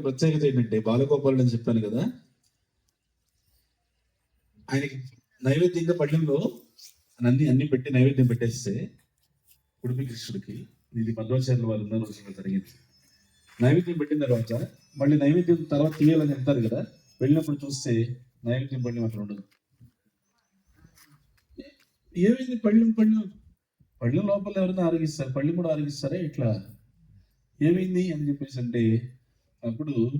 ప్రత్యేకత ఏంటంటే బాలగోపాల్ అని చెప్పాను కదా ఆయనకి నైవేద్యంగా పళ్ళెంలో అన్ని అన్ని పెట్టి నైవేద్యం పెట్టేస్తే ఉడిపి కృష్ణుడికి ఇది మధ్వాచార్యుల వాళ్ళు ఉన్న రోజుల్లో జరిగింది. నైవేద్యం పెట్టిన తర్వాత మళ్ళీ నైవేద్యం తర్వాత తీయాలని చెప్తారు కదా వెళ్ళినప్పుడు చూస్తే నైవేద్యం పళ్ళెం అక్కడ ఉండదు. ఏమైంది పళ్ళెం పళ్ళెం పళ్ళెం లోపల ఎవరైనా ఆరగిస్తారు? పళ్ళెం కూడా ఆరగిస్తారా? ఇట్లా ఏమైంది అని చెప్పేసి అంటే అప్పుడు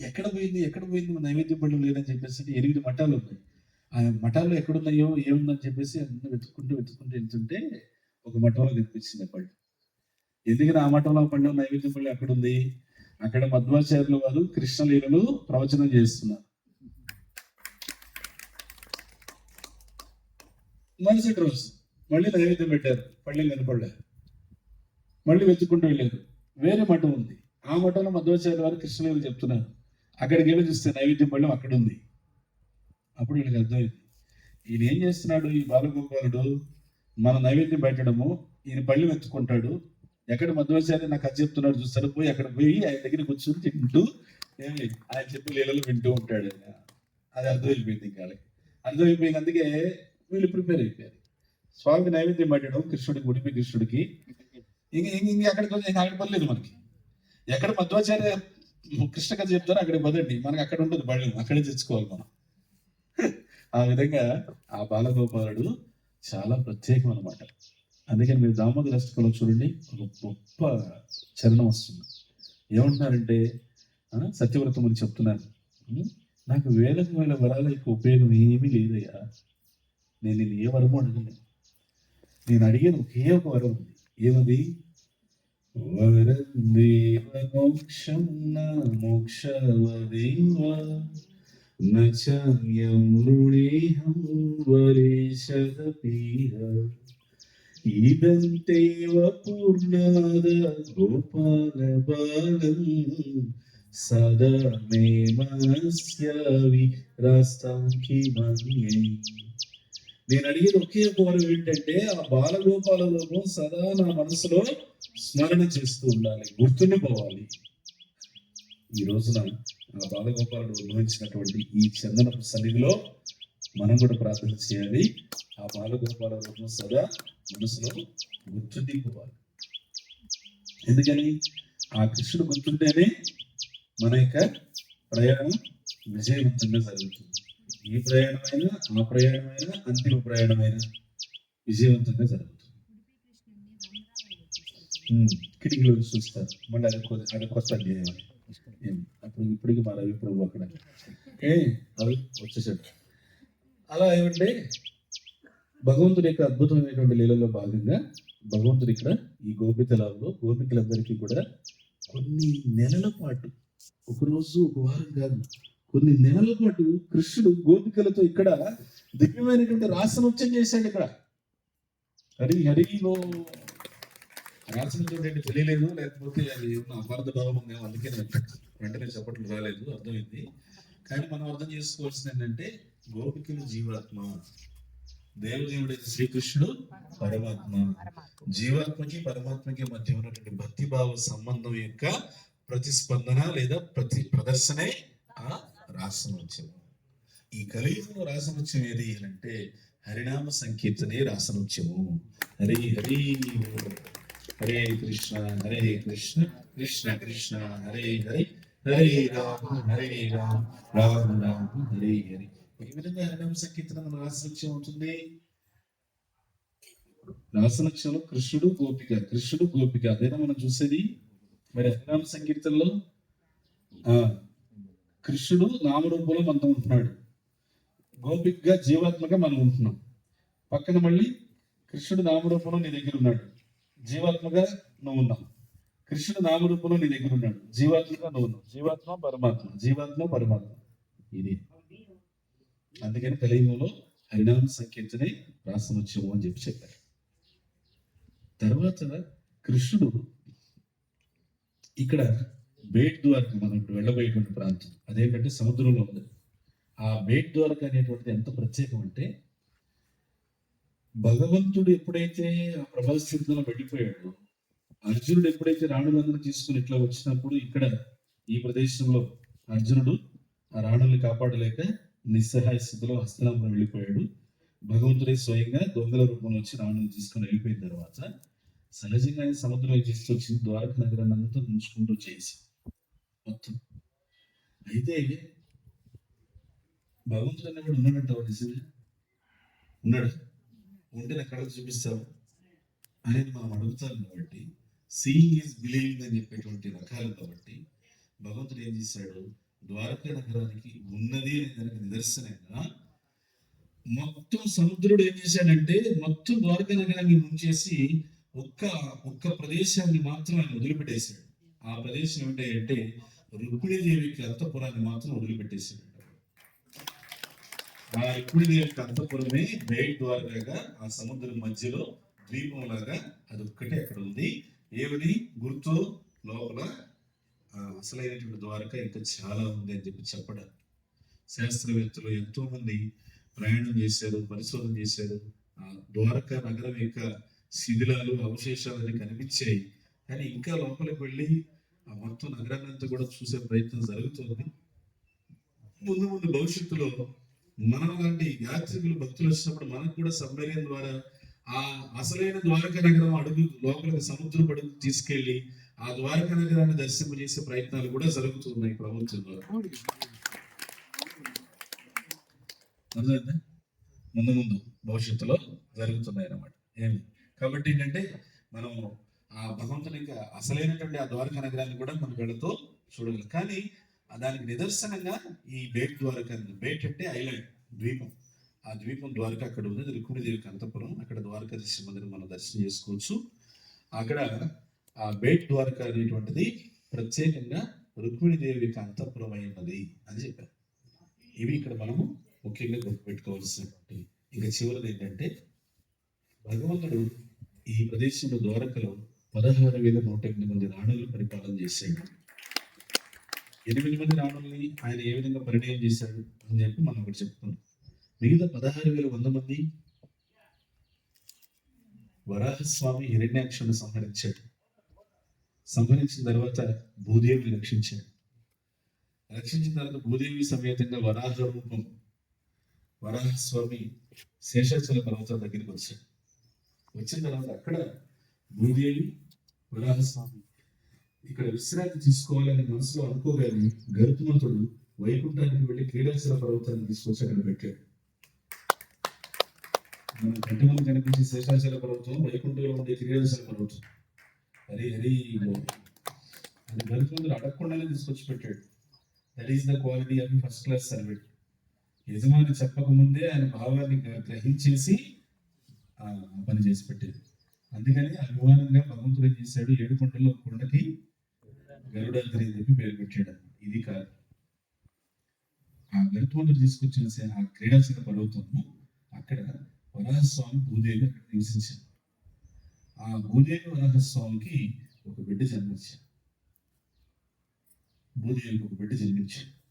ఎక్కడ పోయింది ఎక్కడ పోయింది నైవేద్యం పళ్ళు లేదని చెప్పేసి ఎనిమిది మఠాలు ఉన్నాయి. ఆ మఠాలు ఎక్కడున్నాయో ఏముందని చెప్పేసి అన్ని వెతుక్కుంటూ వెతుక్కుంటూ వెళ్తుంటే ఒక మఠంలో కనిపించింది పళ్ళు. ఎందుకని ఆ మఠంలో పళ్ళు నైవేద్యం పళ్ళు ఎక్కడ ఉంది? అక్కడ మధ్వాచార్యుల వారు కృష్ణలీలలు ప్రవచనం చేస్తున్నారు. మరుసటి రోజు మళ్ళీ నైవేద్యం పెట్టారు. పళ్ళెం కనపడలే మళ్ళీ వెతుక్కుంటూ వెళ్ళారు. వేరే మఠం ఉంది. ఆ మఠంలో మధ్వాచార్య వారు కృష్ణలీలు చెప్తున్నారు. అక్కడికి వెళ్ళి చూస్తే నైవేద్యం పళ్ళెం అక్కడ ఉంది అప్పుడు వీళ్ళకి అర్థమైంది. ఈయన ఏం చేస్తున్నాడు? ఈ బాలగోపాలుడు మన నైవేద్యం పెట్టడము ఈయన పళ్ళు ఎత్తుకుంటాడు ఎక్కడ మధ్వాచార్య నాకు అది చెప్తున్నాడు చూస్తాడు. పోయి అక్కడ పోయి ఆయన దగ్గర కూర్చొని తింటూ ఏమి ఆయన చెప్పి లీలలు వింటూ ఉంటాడు అది అది అర్థమైపోయింది ఇంకా వాళ్ళకి. అర్థమైపోయింది అందుకే వీళ్ళు ప్రిపేర్ అయిపోయారు. స్వామి నైవేద్యం పెట్టడం కృష్ణుడికి ఉడిపి కృష్ణుడికి. ఇంక ఇంక ఎక్కడికి అక్కడికి వచ్చి ఇంక అక్కడ పర్లేదు మనకి. ఎక్కడ మధ్వాచార్య కృష్ణ కథ చెప్తారో అక్కడికి పదండి. మనకి అక్కడ ఉంటుంది బళ్ళు. అక్కడే తెచ్చుకోవాలి మనం. ఆ విధంగా ఆ బాలగోపాలుడు చాలా ప్రత్యేకం అనమాట అందుకని మీరు దామోదర అష్టకంలో చూడండి. ఒక గొప్ప చరణం వస్తుంది. ఏమంటున్నారంటే సత్యవ్రతం అని చెప్తున్నారు. నాకు వేలకు వేల వరాల యొక్క ఉపయోగం ఏమీ లేదయ్యా. నేను నేను ఏ వరము అడగలేదు నేను అడిగేది ఒకే ఒక వరం ఉంది. यदि वरदेव मोक्षन्नमोक्षवदेव न च यमृणेऽहं वरेशदपीह इदन्तैव पूर्णाद गोपालबालम् सदा मे मनस्याविरास्तां किमन्ये నేను అడిగేది ఒకే ఒక ఏంటంటే ఆ బాలగోపాల రూపం సదా నా మనసులో స్మరణ చేస్తూ ఉండాలి గుర్తుండిపోవాలి. ఈ రోజున ఆ బాలగోపాలుడు ఉద్భవించినటువంటి ఈ చందనపు సన్నిధిలో మనం కూడా ప్రార్థన చేయాలి. ఆ బాలగోపాల రూపం సదా మనసులో గుర్తుండిపోవాలి. ఎందుకని? ఆ కృష్ణుడు గుర్తుంటేనే మన యొక్క ప్రయాణం విజయవంతంగా జరుగుతుంది. ఈ ప్రయాణమైనా ఆ ప్రయాణమైనా అంతిమ ప్రయాణమైనా విజయవంతంగా జరుగుతుంది కిటికీలో చూస్తారు. మళ్ళీ అది కొ- అది కొత్త అధ్యాయం అప్పుడు ఇప్పటికి మా రవి ప్రభు అక్కడ. ఏ? అవి వచ్చేసాడు అలా ఏమంటే భగవంతుడి యొక్క అద్భుతమైనటువంటి లీలలో భాగంగా భగవంతుడు ఇక్కడ ఈ గోపికలలో గోపికలందరికీ కూడా కొన్ని నెలల పాటు ఒకరోజు ఒక వారం కాదు కొన్ని నెలల పాటు కృష్ణుడు గోపికలతో ఇక్కడ దివ్యమైనటువంటి రాసనృత్యం చేశాడు ఇక్కడ. హరి హరిలో రాసనృత్యం ఏంటి తెలియలేదు లేకపోతే అది ఉన్న అపార్థ భావం ఉందేమో అందుకే వెంటనే చెప్పట్లు రాలేదు అర్థమైంది. కానీ మనం అర్థం చేసుకోవాల్సింది ఏంటంటే గోపికలు జీవాత్మ. దేవదేవుడైన శ్రీకృష్ణుడు పరమాత్మ. జీవాత్మకి పరమాత్మకి మధ్య ఉన్నటువంటి భక్తి భావ సంబంధం యొక్క ప్రతిస్పందన లేదా ప్రతి ప్రదర్శనే ఆ రాసనోత్సవం ఈ కలియుగంలో రాసనోత్సవం ఏది అని అంటే హరినామ సంకీర్తనే రాసనోత్సవము హరి హరి హరే కృష్ణ హరే కృష్ణ కృష్ణ కృష్ణ హరే హరి హరే రామ హరే రామ రామ రామ హరే హరి. ఈ విధంగా హరినామ సంకీర్తన మన ఉంటుంది. అవుతుంది రాసనక్షలో కృష్ణుడు గోపిక కృష్ణుడు గోపిక. అదేనా మనం చూసేది? మరి హరినామ సంకీర్తనలో? ఆ. కృష్ణుడు నామరూపంలో మనతో ఉంటున్నాడు. గోపిక్గా జీవాత్మగా మనం ఉంటున్నాం. పక్కన మళ్ళీ కృష్ణుడు నామరూపంలో నీ దగ్గర ఉన్నాడు. జీవాత్మగా నువ్వు ఉన్నావు. కృష్ణుడు నామరూపంలో నీ దగ్గర ఉన్నాడు. జీవాత్మగా నువ్వు ఉన్నావు. జీవాత్మ పరమాత్మ. జీవాత్మ పరమాత్మ. ఇది. అందుకని కలియుగంలో హరినామ సంకీర్తనే రాసనోత్సవం అని చెప్పి చెప్పారు. తర్వాత కృష్ణుడు ఇక్కడ బేట్ ద్వారక మనం ఇప్పుడు వెళ్ళబోయేటువంటి ప్రాంతం. అదేంటంటే సముద్రంలో ఉంది. ఆ బేట్ ద్వారక అనేటువంటిది ఎంత ప్రత్యేకం అంటే భగవంతుడు ఎప్పుడైతే ఆ ప్రభల స్థితిలో వెళ్ళిపోయాడో అర్జునుడు ఎప్పుడైతే రాణులందరూ తీసుకుని ఇట్లా వచ్చినప్పుడు ఇక్కడ ఈ ప్రదేశంలో అర్జునుడు ఆ రాణుల్ని కాపాడలేక నిస్సహాయ స్థితిలో హస్తనాపురం వెళ్ళిపోయాడు. భగవంతుడే స్వయంగా దొంగల రూపంలో వచ్చి రాణుని తీసుకుని వెళ్ళిపోయిన తర్వాత సహజంగా సముద్రం చేస్తూ వచ్చింది ద్వారక నగరాన్ని అంతా దుంచుకుంటూ చేసి మొత్తం. అయితే భగవంతుడు అనేవాడు ఉన్నాడంటావు నిజమే ఉన్నాడు. ఉంటే నా కళకు చూపిస్తావు. అనేది మనం అడుగుతాం కాబట్టి సీయింగ్ ఈజ్ బిలీవింగ్ అని చెప్పేటువంటి రకాలు కాబట్టి భగవంతుడు ఏం చేశాడు ద్వారకా నగరానికి ఉన్నది అనే దానికి నిదర్శనంగా మొత్తం సముద్రుడు ఏం చేశాడంటే మొత్తం ద్వారకా నగరాన్ని ముంచేసి ఒక్క ఒక్క ప్రదేశాన్ని మాత్రం ఆయన వదిలిపెట్టేశాడు. ఆ ప్రదేశం ఏంటి అంటే రుక్మిణీదేవికి అంతఃపురాన్ని మాత్రం వదిలిపెట్టేశాడు ఆ రుక్మిణీదేవికి అంతఃపురమే బయట ద్వారకాగా ఆ సముద్రం మధ్యలో ద్వీపంలాగా అది ఒక్కటే అక్కడ ఉంది. ఏమిటి? గుర్తు లోపల అసలైనటువంటి ద్వారక ఇంకా చాలా ఉంది అని చెప్పి చెప్పడం. శాస్త్రవేత్తలు ఎంతో మంది ప్రయాణం చేశారు పరిశోధన చేశారు. ఆ ద్వారక నగరం యొక్క శిథిలాలు అవశేషాలు అన్ని కనిపించాయి. కానీ ఇంకా లోపలికి వెళ్ళి ఆ మొత్తం నగరాన్ని అంతా కూడా చూసే ప్రయత్నం జరుగుతుంది. ముందు ముందు భవిష్యత్తులో మనం లాంటి యాత్రికులు భక్తులు వచ్చినప్పుడు మనకు కూడా సబ్మెరీన్ ద్వారా ఆ అసలైన ద్వారక నగరం అడుగు లోపలికి సముద్రం అడుగు తీసుకెళ్ళి ఆ ద్వారక నగరాన్ని దర్శింపజేసే ప్రయత్నాలు కూడా జరుగుతున్నాయి ప్రభుత్వం ద్వారా. అర్థమైందా? ముందు ముందు భవిష్యత్తులో జరుగుతున్నాయి అన్నమాట ఏమి? కాబట్టి ఏంటంటే మనం ఆ భగవంతుని యొక్క అసలైనటువంటి ఆ ద్వారక నగరాన్ని కూడా మనం వెళుతూ చూడగలం. కానీ దానికి నిదర్శనంగా ఈ బేట్ ద్వారక బేట్ అంటే ఐలాండ్ ద్వీపం. ఆ ద్వీపం ద్వారక అక్కడ ఉంది. రుక్మిణిదేవి అంతపురం అక్కడ ద్వారకాధీశ మందిరం మనం దర్శనం చేసుకోవచ్చు. అక్కడ ఆ బేట్ ద్వారక అనేటువంటిది ప్రత్యేకంగా రుక్మిణిదేవి యొక్క అంతపురం అయి ఉన్నది అని చెప్పారు. ఇవి ఇక్కడ మనము ముఖ్యంగా గుర్తుపెట్టుకోవాల్సినటువంటి ఇంకా చివరిది ఏంటంటే భగవంతుడు ఈ ప్రదేశంలో ద్వారకలో పదహారు వేల నూట ఎనిమిది మంది రాణులు పరిపాలన చేశాడు. ఎనిమిది మంది రాణుల్ని ఆయన ఏ విధంగా పరిణయం చేశాడు అని చెప్పి మనం ఒకటి చెప్తున్నాం మిగతా పదహారు వేల వంద మంది వరాహస్వామి హిరణ్యాక్షను సంహరించాడు. సంహరించిన తర్వాత భూదేవిని రక్షించాడు. రక్షించిన తర్వాత భూదేవి సమేతంగా వరాహ రూపం వరాహస్వామి శేషాచల పర్వతం దగ్గరికి వచ్చాడు. వచ్చిన తర్వాత అక్కడ భూదేవి వరాహస్వామి ఇక్కడ విశ్రాంతి తీసుకోవాలని మనసులో అనుకోగానే గరుత్మంతుడు వైకుంఠానికి వెళ్ళి క్రీడాచల పర్వతాన్ని తీసుకొచ్చి అక్కడ పెట్టాడు. మన కంటి ముందు కనిపించే శేషాచల పర్వతం వైకుంఠంలో ఉండే క్రీడాచల పర్వతం. హరి హరి అది గరుత్మంతుడు అడగకుండానే తీసుకొచ్చి పెట్టాడు. That is the quality of first class servant యజమాని చెప్పకముందే ఆయన భావాన్ని గ్రహించేసి పని చేసి పెట్టేది అందుకని అభిమానంగా భగవంతుడు ఏం చేశాడు? ఏడు కొండల్లో కొండకి గరుడాద్రి అని చెప్పి పేరు పెట్టాడు. ఇది కాదు. ఆ గరుత్మంతుడు తీసుకొచ్చిన ఆ క్రీడాశీల పర్వతము అక్కడ వరాహస్వామి భూదేవి అక్కడ నివసించాడు. ఆ భూదేవి వరాహస్వామికి ఒక బిడ్డ జన్మించాడు. భూదేవికి ఒక బిడ్డ జన్మించాడు.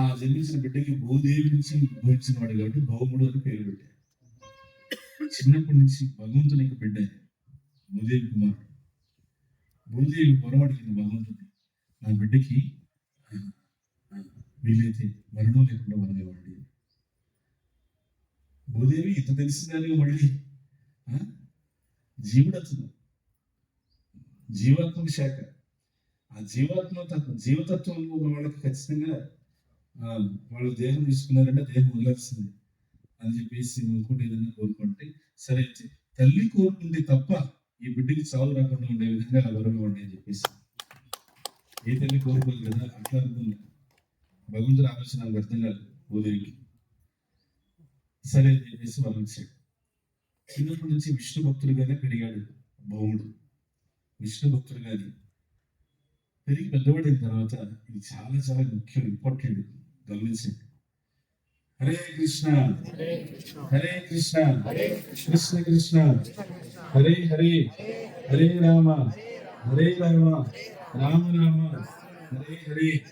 ఆ జన్మించిన బిడ్డకి భూదేవి నుంచి ఉద్భవించిన వాడు కాబట్టి భౌముడు అని పేరు పెట్టాడు. చిన్నప్పటి నుంచి భగవంతునికి బిడ్డ భూదేవి కుమారుడు భూదేవి పొరవాడికి భగవంతుడు నా బిడ్డకి వీలైతే మరణం లేకుండా వరనివ్వండి భూదేవి ఇంత తెలిసిందని మళ్ళీ ఆ, జీవుడు అతను జీవాత్మక శాఖ. ఆ జీవాత్మ తత్వం జీవతత్వం ఉన్న వాళ్ళకి ఖచ్చితంగా వాళ్ళు దేహం తీసుకున్నారంటే దేహం వదిలేస్తుంది. అని చెప్పేసి నువ్వు ఇంకోటి ఏదైనా కోరుకుంటే సరే తల్లి కోరుకుంది తప్ప ఈ బిడ్డకి చావు రాకుండా ఉండే విధంగా వరం ఇవ్వండి అని చెప్పేసి. ఏ తల్లి కోరుకోదు కదా? అట్లా అనుకున్నా భగవంతుడు ఆలోచన నాకు అర్థం కాదు ఉదయకి సరే అని చెప్పేసి వాళ్ళు ఇచ్చాడు చిన్నప్పటి నుంచి విష్ణు భక్తుడుగానే పెరిగాడు భౌముడు విష్ణు భక్తుడుగానే పెరిగి పెద్దవాడైన తర్వాత ఇది చాలా చాలా ముఖ్యం ఇంపార్టెంట్ గమనించండి. హరే కృష్ణ. హరే కృష్ణ. కృష్ణ. కృష్ణ. హరే హరే. హరే రామ. హరే రామ. రామ రామ. హరే హరే.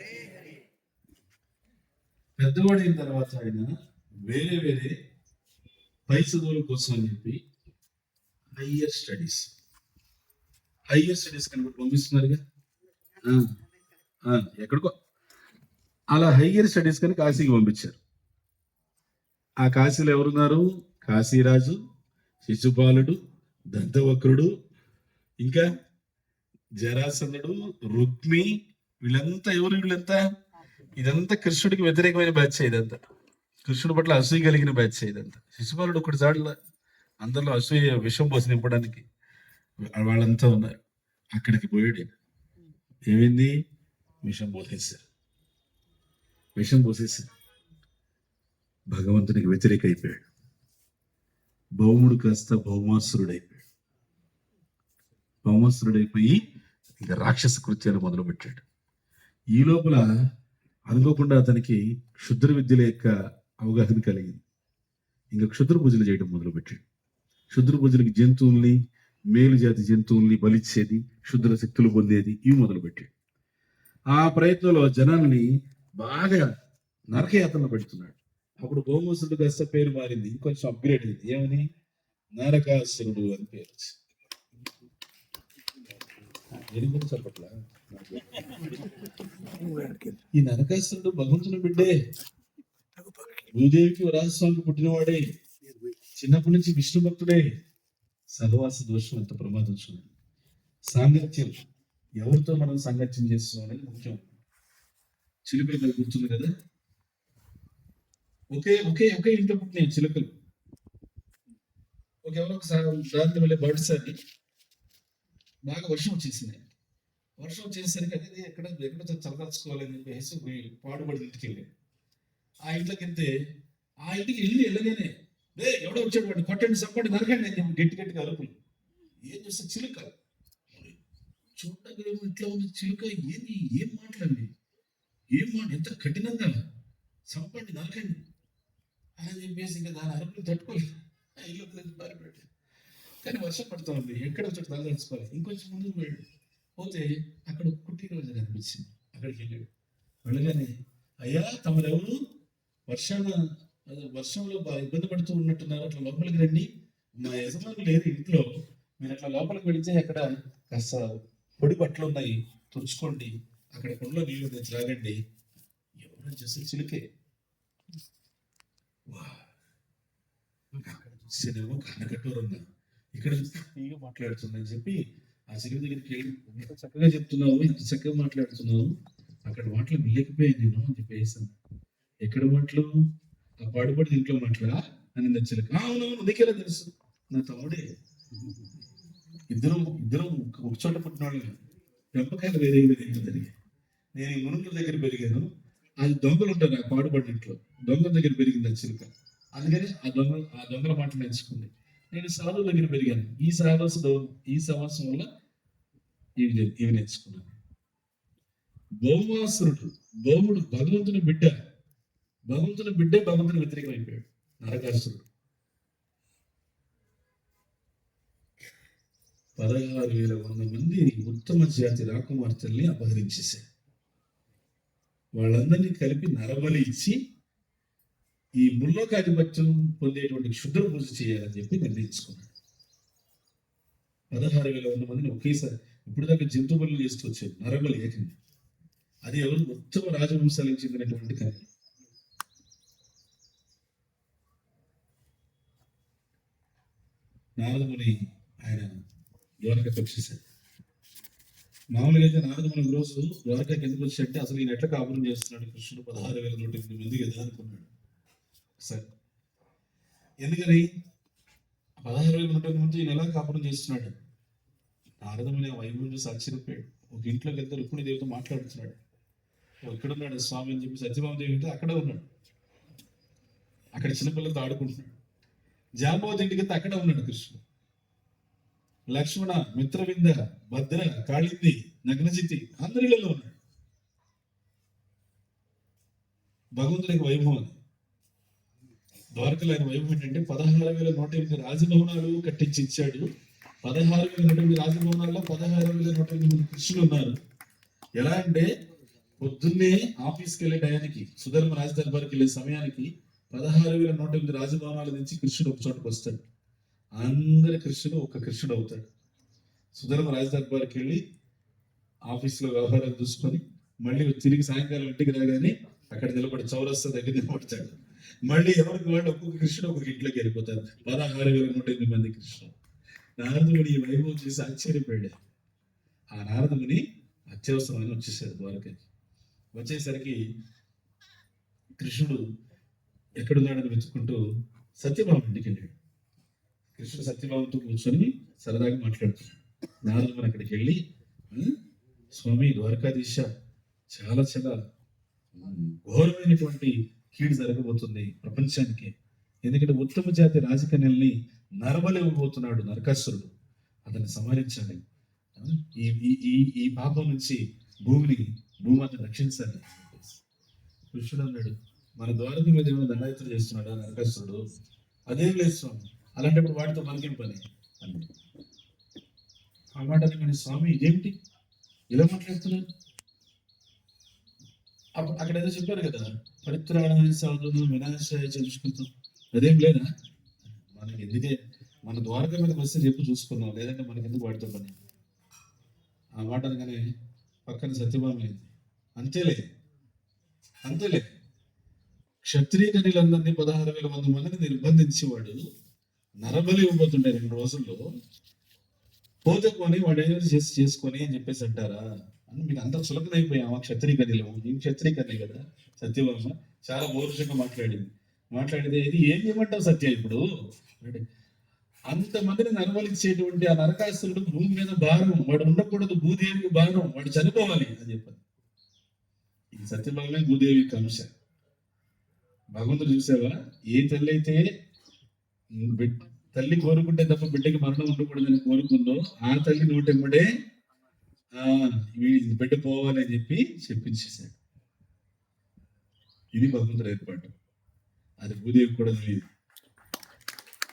పెద్దవాడైన తర్వాత ఆయన వేరే వేరే పై చదువుల కోసం అని చెప్పి హయ్యర్ స్టడీస్. హైయర్ స్టడీస్ కనుక పంపిస్తున్నారుగా? ఎక్కడికో. అలా హైయర్ స్టడీస్ కనుక కాశీకి పంపించారు. ఆ కాశీలో ఎవరున్నారు? కాశీరాజు శిశుపాలుడు దంతవక్రుడు ఇంకా జరాసంధుడు రుక్మి వీళ్ళంతా ఎవరు? వీళ్ళంతా? ఇదంతా కృష్ణుడికి వ్యతిరేకమైన బ్యాచ్ ఇదంతా. కృష్ణుడి పట్ల అసూయ కలిగిన బ్యాచ్ ఇదంతా. శిశుపాలుడు ఒకటి చాట్ల అందరిలో అసూయ విషం పోసి నింపడానికి వాళ్ళంతా ఉన్నారు. అక్కడికి పోయాడు ఏమైంది? విషం పోసేసారు విషం పోసేసారు భగవంతునికి వ్యతిరేక అయిపోయాడు భౌముడు కాస్త భౌమాసురుడైపోయాడు భౌమాసురుడైపోయి ఇక రాక్షస కృత్యాలు మొదలుపెట్టాడు. ఈ లోపల అనుకోకుండా అతనికి క్షుద్ర విద్యల యొక్క అవగాహన కలిగింది. ఇంకా క్షుద్ర పూజలు చేయడం మొదలుపెట్టాడు. క్షుద్ర పూజలకి జంతువుల్ని మేలు జాతి జంతువుల్ని బలిచ్చేది క్షుద్ర శక్తులు పొందేది ఇవి మొదలుపెట్టాడు. ఆ ప్రయత్నంలో జనాల్ని బాగా నరకయాతనలో పెడుతున్నాడు. అప్పుడు భౌమసుడు కాస్త పేరు మారింది. ఇంకొంచెం అప్గ్రేడ్ అయింది. ఏమని? నరకాసురుడు అని పేరు వచ్చింది. ఎనిమిది ఈ నరకాసురుడు భగవంతుని బిడ్డే. భూదేవికి వరాజస్వామికి పుట్టినవాడే. చిన్నప్పటి నుంచి విష్ణు భక్తుడే. సహవాస దోషం ఎంత ప్రమాదం చూడండి. సాంగత్యం. ఎవరితో మనం సాంగత్యం చేస్తున్నాం అనేది ముఖ్యం. చిలుకలు గుర్తుంది కదా? ఒకే ఒకే ఒకే ఇంట్లో పుట్టినాయి చిలుకలు. ఒక ఎవరో ఒకసారి దారిని వెళ్ళే బర్డ్స్ అని బాగా వర్షం వచ్చేసింది. వర్షం వచ్చేసరికి అనేది ఎక్కడ ఎక్కడ చల్లదలుచుకోవాలని చెప్పేసి పోయి పాడుబడి ఇంటికి వెళ్ళి ఆ ఇంట్లోకి వెళ్తే ఆ ఇంటికి వెళ్ళి వెళ్ళగానే రే ఎవడో వచ్చాడు వాడిని కొట్టండి చంపండి నరకండి అని చెప్పి గట్టి గట్టిగా అరుపులు. ఏం చేస్తే చిలుక? చూడడానికి ఇట్లా ఉంది చిలుక. ఏంది ఏం మాట్లాడి? ఏం మాట ఎంత కఠినంగా సంపండి నరకండి. అని చెప్పేసి ఇంకా దాని అరుపులు తట్టుకోలేదు. ఆ ఇల్లు పారిపోయాడు కానీ వర్షం పడుతూ ఉంది. ఎక్కడ వచ్చి తలదలుచుకోవాలి ఇంకొంచెం ముందుకు పోయాడు. పోతే అక్కడ ఒక కుట్టి రోజు కనిపించింది. అక్కడికి వెళ్ళాడు. వెళ్ళగానే అయ్యా తమరెవరు? వర్షాన వర్షంలో బాగా ఇబ్బంది పడుతూ ఉన్నట్టున్నారు. అట్లా లోపలికి రండి. మా యజమాని లేదు ఇంట్లో. మీరు అట్లా లోపలికి వెళితే అక్కడ కాస్త పొడి బట్టలు ఉన్నాయి. తుడుచుకోండి. అక్కడ కొండలో నీళ్ళు తెచ్చి రాగండి ఎవరైనా చేస్తే చిలికే. అక్కడ చూస్తేనేమో కన్నకట్టూరు ఇక్కడ చూస్తే ఫ్రీగా మాట్లాడుతుందని చెప్పి ఆ సినిమా దగ్గరికి వెళ్ళి ఎంత చక్కగా చెప్తున్నావు ఎంత చక్కగా మాట్లాడుతున్నావు. అక్కడ మాటలు మిల్లకపోయాను నేను అని చెప్పేసి ఎక్కడ మాటలు? ఆ పాడుపడి ఇంట్లో మాటలా? అని నచ్చలేక అవునవును నీకెలా తెలుసు? నా తమ్ముడే. ఇద్దరు ఇద్దరు ఒక చోట పుట్టిన వాళ్ళు పెంపకాయలు వేరే వేరే జరిగాయి. నేను మునుగుల దగ్గర పెరిగాను. అది దొంగలు ఉంటారు ఆ పాడుబడి ఇంట్లో దొంగల దగ్గర పెరిగింది ఆ చిలుక. అందుకని ఆ దొంగ ఆ దొంగల మాటలు నేర్చుకుంది నేను సాధువుల దగ్గర పెరిగాను. ఈ సాహసంలో ఈ సహవాసం వల్ల ఇవి ఇవి నేర్చుకున్నాను. భౌమాసురుడు భౌముడు భగవంతుని బిడ్డ. భగవంతుని బిడ్డే భగవంతుని వ్యతిరేకమైపోయాడు. నరకాసురుడు. పదహారు వేల వంద మంది ఉత్తమ జాతి రాకుమార్తెల్ని అపహరించేశాడు వాళ్ళందరినీ కలిపి నరబలి ఇచ్చి ఈ ముల్లోకాధిపత్యం పొందేటువంటి క్షుద్ర పూజ చేయాలని చెప్పి నిర్ణయించుకున్నాడు. పదహారు వేల వంద మందిని ఒకేసారి ఇప్పుడు దాకా జంతు బలు తీసుకొచ్చారు నరబలి ఏకంగా. అది ఎవరు? ఉత్తమ రాజవంశాలకు చెందినటువంటి కార్యం నారదముని ఆయన యోనక వచ్చేసాడు మామూలుగా అయితే నారదముని రోజు ద్వారకకి ఎందుకు వచ్చాడంటే అసలు ఈయన ఎట్లా కాపురం చేస్తున్నాడు? కృష్ణుడు పదహారు వేల నూట ఎనిమిది మంది కదా అనుకున్నాడు. సరే. ఎందుకని? పదహారు వేల నూట ఎనిమిది మంది ఈయన ఎలా కాపురం చేస్తున్నాడు? నారదముని ఆ వైభవం చూసి ఆశ్చర్యపోయాడు ఒక ఇంట్లోకి వెళ్తే రుక్మిణి దేవితో మాట్లాడుతున్నాడు. ఇక్కడ ఉన్నాడు స్వామి అని చెప్పి సత్యభామ దేవి అంటే అక్కడే ఉన్నాడు. అక్కడ చిన్నపిల్లలతో ఆడుకుంటున్నాడు. జాంబవతి ఇంటికి వెళ్తే అక్కడే ఉన్నాడు కృష్ణుడు. లక్ష్మణ మిత్రవింద భద్ర కాళింది నగ్నజితి అందరిలో ఉన్నాడు భగవంతుడికి వైభవం. అది. ద్వారకలో ఆయన వైభవం ఏంటంటే పదహారు వేల నూట ఎనిమిది రాజభవనాలు కట్టించి ఇచ్చాడు పదహారు వేల నూట ఎనిమిది రాజభవనాల్లో పదహారు వేల నూట ఎనిమిది మంది కృష్ణులు ఉన్నారు. ఎలా అంటే పొద్దున్నే ఆఫీస్కి వెళ్ళే టయానికి సుధర్మ రాజదర్బార్కి వెళ్ళే సమయానికి పదహారు వేల నూట ఎనిమిది రాజభవనాల నుంచి కృష్ణుడు ఒక చోటకు వస్తాడు అందరి కృష్ణుడు ఒక కృష్ణుడు అవుతాడు. సుధర్మ రాజదర్బార్కి వెళ్ళి ఆఫీస్లో వ్యవహారాలు చూసుకొని మళ్ళీ తిరిగి సాయంకాలం ఇంటికి రాగానే అక్కడ నిలబడి చౌరస్తా దగ్గర నిలబడతాడు. మళ్ళీ ఎవరికి వాళ్ళు ఒక్కొక్క కృష్ణుడు ఒక్కొక్క ఇంట్లోకి వెళ్ళిపోతారు. పదహారు వేల నూట ఎనిమిది మంది కృష్ణుడు నారదుని ఈ వైభవం చూసి ఆశ్చర్యపోయాడు. ఆ నారదుని అత్యవసరమని వచ్చేసాడు ద్వారకకి. వచ్చేసరికి కృష్ణుడు ఎక్కడున్నాడని వెతుక్కుంటూ సత్యభామ ఇంటికి వెళ్ళాడు. కృష్ణ సత్యబాబుతో కూర్చొని సరదాగా మాట్లాడుతున్నాడు నారదుని అక్కడికి వెళ్ళి స్వామి ద్వారకాధీశ చాలా చాలా ఘోరమైనటువంటి కీడు జరగబోతుంది ప్రపంచానికి. ఎందుకంటే ఉత్తమ జాతి రాజకన్యల్ని నరమలేవబోతున్నాడు నరకాసురుడు. అతన్ని సంహరించాలి ఈ ఈ- ఈ పాపం నుంచి భూమిని భూమాత రక్షించాలి. కృష్ణుడు అన్నాడు మన ద్వారక మీద ఏమైనా దండయాత్ర చేస్తున్నాడా నరకాసురుడు? అదేం లేదు స్వామి. అలాంటప్పుడు వాటితో మనకేం పని అని ఆ మాట మన స్వామి ఇదేమిటి? ఇలా మాట్లాడుతున్నారు? అప్పుడు అక్కడ ఏదో చెప్పారు కదా పరిత్రాణ సాధువులు వినాశాయ చదువుకుంటాం అదేం లేదా? మనకి ఎందుకే? మన ద్వారక మీదకి వస్తే చెప్పు చూసుకున్నాం లేదంటే మనకి ఎందుకు వాడితో పని? ఆ మాట అనగానే పక్కన సత్యభామ అయింది. అంతేలే అంతేలే. క్షత్రియ కనిలందరినీ పదహారు వేల మంది మందిని నిర్బంధించేవాడు నరబలి ఇవ్వబోతుండే రెండు రోజుల్లో. పోతే కొని వాడు ఏదో చేసి చేసుకొని అని చెప్పేసి అంటారా? అని మీకు అంత చులకనైపోయామా క్షత్రియ కనిలో ఏం క్షత్రియ కని కదా సత్యవర్మ. చాలా పౌరుషంగా మాట్లాడింది. మాట్లాడితే ఇది ఏం చేయమంటావు సత్య ఇప్పుడు? అంతమందిని నరవలించేటువంటి ఆ నరకాసురుడు భూమి మీద భారం వాడు ఉండకూడదు భూదేవికి భారం వాడు చనిపోవాలి అని చెప్పారు. ఇది సత్యభామే భూదేవి యొక్క అంశ. భగవంతుడు చూసావా? ఏ తల్లి అయితే తల్లి కోరుకుంటే తప్ప బిడ్డకి మరణం ఉండకూడదని కోరుకుందో ఆ తల్లి నోటెమ్మడే ఆ బిడ్డ పోవాలని చెప్పి చెప్పించేశాడు. ఇది భగవంతుడు ఏర్పాటు. అది భూదేవి కూడా తెలియదు.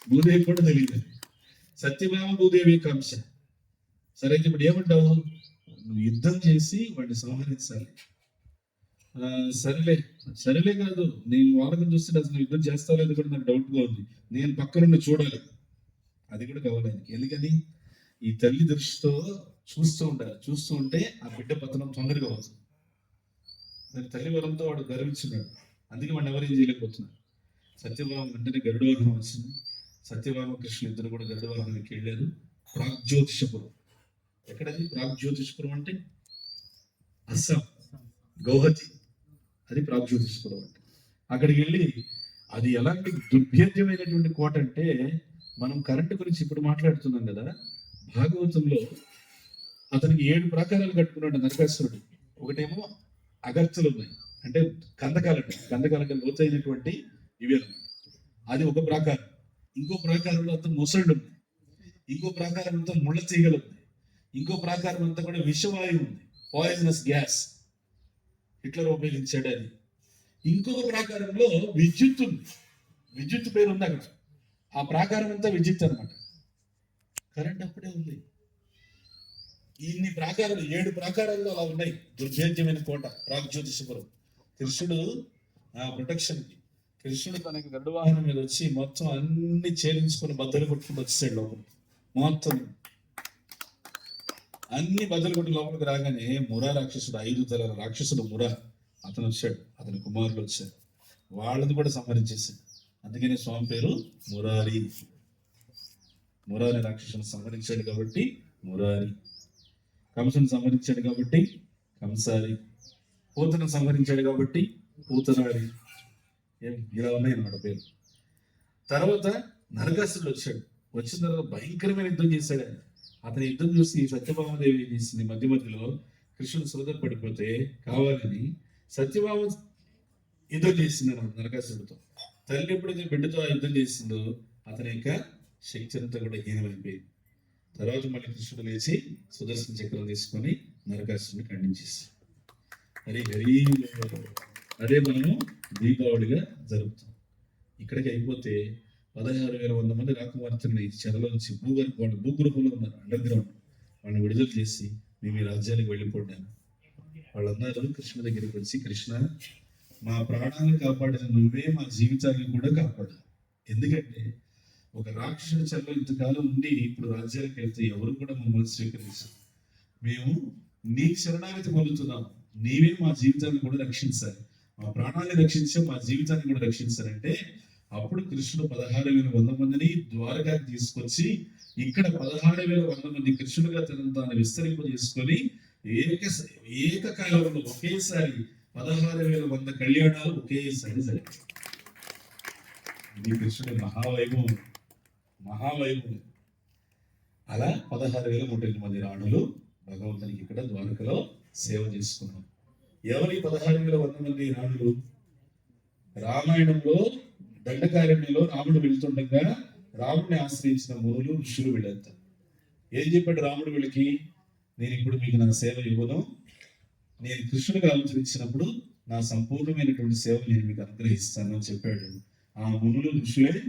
భూదేవి కూడా తెలియదు. సత్యభామ భూదేవి యొక్క అంశ. సరే ఇప్పుడు ఏమంటావు? నువ్వు యుద్ధం చేసి వాడిని సంహరించాలి. ఆ, సరేలే. సరేలే కాదు నేను వాళ్ళని చూస్తే అసలు యుద్ధం చేస్తా లేదు కూడా నాకు డౌట్గా ఉంది. నేను పక్కనుండి చూడాలి. అది కూడా కావాలి ఆయనకి ఎందుకని? ఈ తల్లి దృష్టితో చూస్తూ ఉండాలి. చూస్తూ ఉంటే ఆ బిడ్డ పతనం తొందరగా అవుతుంది దాని తల్లి వరంతో వాడు గర్వించున్నాడు. అందుకే వాడిని ఎవరేం చేయలేకపోతున్నారు? సత్యభావం వెంటనే గరుడ వాహనం వచ్చింది. సత్యభామ కృష్ణ ఇద్దరు కూడా గరుడ వాహనానికి వెళ్ళారు. ప్రాగ్జ్యోతిషపురం. ఎక్కడది? ప్రాగ్జ్యోతిషపురం అంటే అస్సాం. గౌహతి. అది ప్రాగ్జ్యోతిషపురం అంటే అక్కడికి వెళ్ళి అది ఎలాంటి దుర్భేద్యమైనటువంటి కోట అంటే మనం కరెంటు గురించి ఇప్పుడు మాట్లాడుతున్నాం కదా భాగవతంలో అతనికి ఏడు ప్రాకారాలు కట్టుకున్నాడు నరకాసురుడు. ఒకటేమో అగర్చలు ఉన్నాయి. అంటే కందకాలు అంటే లోతైనటువంటి ఇవి అది ఒక ప్రాకారం. ఇంకో ప్రాకారంలో అంతా ముసళ్ళు ఉంది ఇంకో ప్రాకారం అంతా ముళ్ళ తీగలు ఉంది ఇంకో ప్రాకారం అంతా కూడా విషవాయువు ఉంది. పాయిజనస్ గ్యాస్ హిట్లర్ ఉపయోగించాడు అది. ఇంకొక ప్రాకారంలో విద్యుత్ ఉంది. విద్యుత్ పేరు ఉంది అక్కడ. ఆ ప్రాకారం అంతా విద్యుత్ అనమాట కరెంట్ అప్పుడే ఉంది. ఇన్ని ప్రాకారాలు ఏడు ప్రాకారాల్లో అలా ఉన్నాయి. దుర్భేద్యమైన కోట ప్రాగ్జ్యోతిషపురం కృష్ణుడు ఆ ప్రొటెక్షన్ కృష్ణుడు తనకి గరుడ వాహనం మీద వచ్చి మొత్తం అన్ని ఛేదించుకొని బద్దలు కొట్టుకుని వచ్చేసాడు లోపల మొత్తం అన్ని బదులు కొట్టి లోపలికి రాగానే మురా రాక్షసుడు ఐదు తల రాక్షసుడు మురా అతను వచ్చాడు. అతని కుమారులు వచ్చారు. వాళ్ళని కూడా సంహరించేసాడు అందుకనే స్వామి పేరు మురారి. మురారి రాక్షసుని సంహరించాడు కాబట్టి మురారి. కంసుని సంహరించాడు కాబట్టి కంసారి. పూతను సంహరించాడు కాబట్టి పూతనారి. ఏం ఇలా ఉన్నాయి అన్నమాట పేరు తర్వాత నరకాసురుడు వచ్చాడు. వచ్చిన తర్వాత భయంకరమైన యుద్ధం చేశాడు ఆయన. అతని యుద్ధం చూసి సత్యభామదేవి ఏం చేసింది మధ్య మధ్యలో కృష్ణుడు సోదరు పడిపోతే కావాలని సత్యభామ యుద్ధం చేసింది అనమాట నరకాసుడితో తల్లి ఎప్పుడైతే బిడ్డతో ఆ యుద్ధం చేసిందో అతని యొక్క శక్తి అంతా కూడా హీనమైపోయింది. తర్వాత మళ్ళీ కృష్ణుడు లేచి సుదర్శన చక్రం తీసుకొని నరకాసురుని ఖండించేస్తాడు హరి హరి అదే మనము దీపావళిగా జరుపుతాం. ఇక్కడికి అయిపోతే పదహారు వేల వంద మంది రాకుమార్తెని ఈ చెరలో నుంచి భూగర్ వాళ్ళు భూగృహంలో ఉన్నారు అండర్ గ్రౌండ్ వాళ్ళని విడుదల చేసి మేము ఈ రాజ్యానికి వెళ్ళిపోయాను వాళ్ళందరూ కృష్ణ దగ్గరికి వచ్చి కృష్ణ మా ప్రాణాలను కాపాడిన నువ్వే మా జీవితాన్ని కూడా కాపాడు. ఎందుకంటే ఒక రాక్షసుడి చెరలో ఇంతకాలం ఉండి ఇప్పుడు రాజ్యానికి వెళ్తే ఎవరు కూడా మమ్మల్ని స్వీకరించారు. మేము నీ శరణాగతి పొందుతున్నాం. నీవే మా జీవితాన్ని కూడా రక్షించాలి. మా ప్రాణాన్ని రక్షించే మా జీవితాన్ని కూడా రక్షించాలంటే అప్పుడు కృష్ణుడు పదహారు వేల వంద మందిని ద్వారకాకి తీసుకొచ్చి ఇక్కడ పదహారు వేల వంద మంది కృష్ణుడుగా తనను తాను విస్తరింపజేసుకొని ఏక ఏకకాలంలో ఒకేసారి పదహారు వేల వంద కళ్యాణాలు ఒకేసారి జరిగాయి. ఇది కృష్ణుడి మహావైభవం. మహావైభవం. అలా పదహారు వేల నూట ఎనిమిది మంది రాణులు భగవంతునికి ఇక్కడ ద్వారకలో సేవ చేసుకున్నాం ఎవరి పదహారు వేల వంద మంది రాణులు? రామాయణంలో దండకారణ్యంలో రాముడు వెళ్తుండగా రాముడిని ఆశ్రయించిన మునులు ఋషులు వీళ్ళంతా. ఏం చెప్పాడు రాముడు వీళ్ళకి? నేను ఇప్పుడు మీకు నా సేవ ఇవ్వను. నేను కృష్ణుడిగా అవతరించినప్పుడు నా సంపూర్ణమైనటువంటి సేవ నేను మీకు అనుగ్రహిస్తాను అని చెప్పాడు. ఆ మునులు ఋషులే